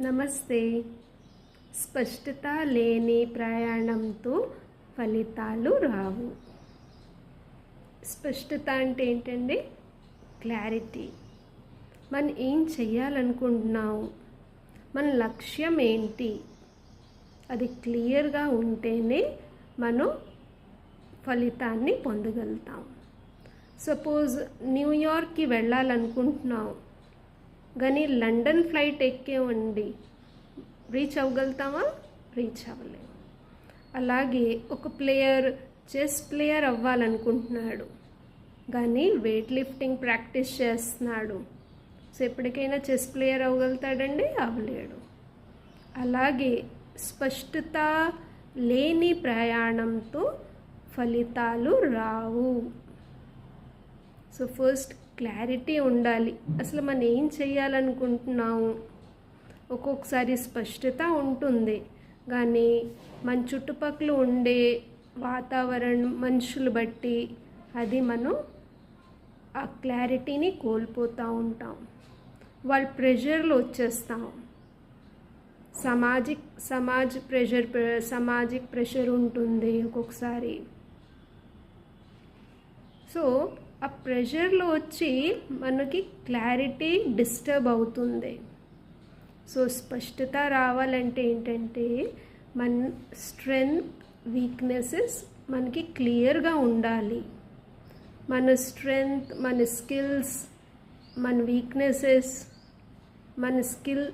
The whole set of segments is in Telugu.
నమస్తే. స్పష్టత లేని ప్రయాణంతో ఫలితాలు రావు. స్పష్టత అంటే ఏంటండి? క్లారిటీ. మనం ఏం చెయ్యాలనుకుంటున్నాం మన లక్ష్యం ఏంటి? అది క్లియర్గా ఉంటేనే మనం ఫలితాన్ని పొందగలుగుతాం. సపోజ్ న్యూయార్క్కి వెళ్ళాలనుకుంటున్నాం కానీ లండన్ ఫ్లైట్ ఎక్కేవండి. రీచ్ అవ్వగలుగుతామా? రీచ్ అవ్వలేము. అలాగే ఒక ప్లేయర్ చెస్ ప్లేయర్ అవ్వాలనుకుంటున్నాడు. కానీ వెయిట్ లిఫ్టింగ్ ప్రాక్టీస్ చేస్తున్నాడు. సో ఎప్పటికైనా చెస్ ప్లేయర్ అవ్వగలుగుతాడండి? అవ్వలేడు. అలాగే స్పష్టత లేని ప్రయాణంతో ఫలితాలు రావు. సో ఫస్ట్ క్లారిటీ ఉండాలి. అసలు మనం ఏం చేయాలనుకుంటున్నాము? ఒక్కొక్కసారి స్పష్టత ఉంటుంది. కానీ మన చుట్టుపక్కల ఉండే వాతావరణం మనుషులు బట్టి అది మనం ఆ క్లారిటీని కోల్పోతూ ఉంటాం. వాళ్ళ ప్రెషర్లో వచ్చేస్తాం. సమాజిక్ సమాజ్ ప్రెషర్ సమాజిక్ ప్రెషర్ ఉంటుంది ఒక్కొక్కసారి. సో ఆ ప్రెషర్లో వచ్చి మనకి క్లారిటీ డిస్టర్బ్ అవుతుంది. సో స్పష్టత రావాలంటే ఏంటంటే మన స్ట్రెంగ్త్ వీక్నెసెస్ మనకి క్లియర్గా ఉండాలి. మన స్ట్రెంగ్త్ మన స్కిల్స్ మన వీక్నెసెస్ మన స్కిల్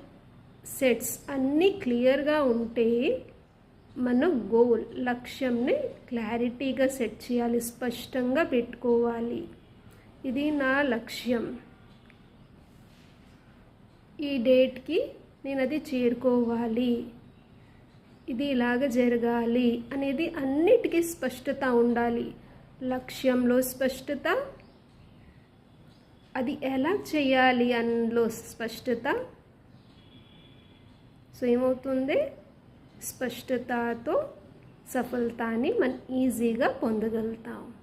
సెట్స్ అన్నీ క్లియర్గా ఉంటే మన గోల్ లక్ష్యంని క్లారిటీగా సెట్ చేయాలి స్పష్టంగా పెట్టుకోవాలి. ఇది నా లక్ష్యం. ఈ డేట్కి నేను అది చేరుకోవాలి. ఇది ఇలాగ జరగాలి అనేది అన్నిటికీ స్పష్టత ఉండాలి. లక్ష్యంలో స్పష్టత అది ఎలా చేయాలి అందులో స్పష్టత. సో ఏమవుతుంది? స్పష్టతతో సఫలతాన్ని మనం ఈజీగా పొందగలుగుతాం.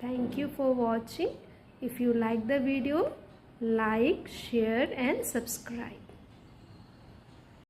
Thank you for watching. If you like the video, like, share and subscribe.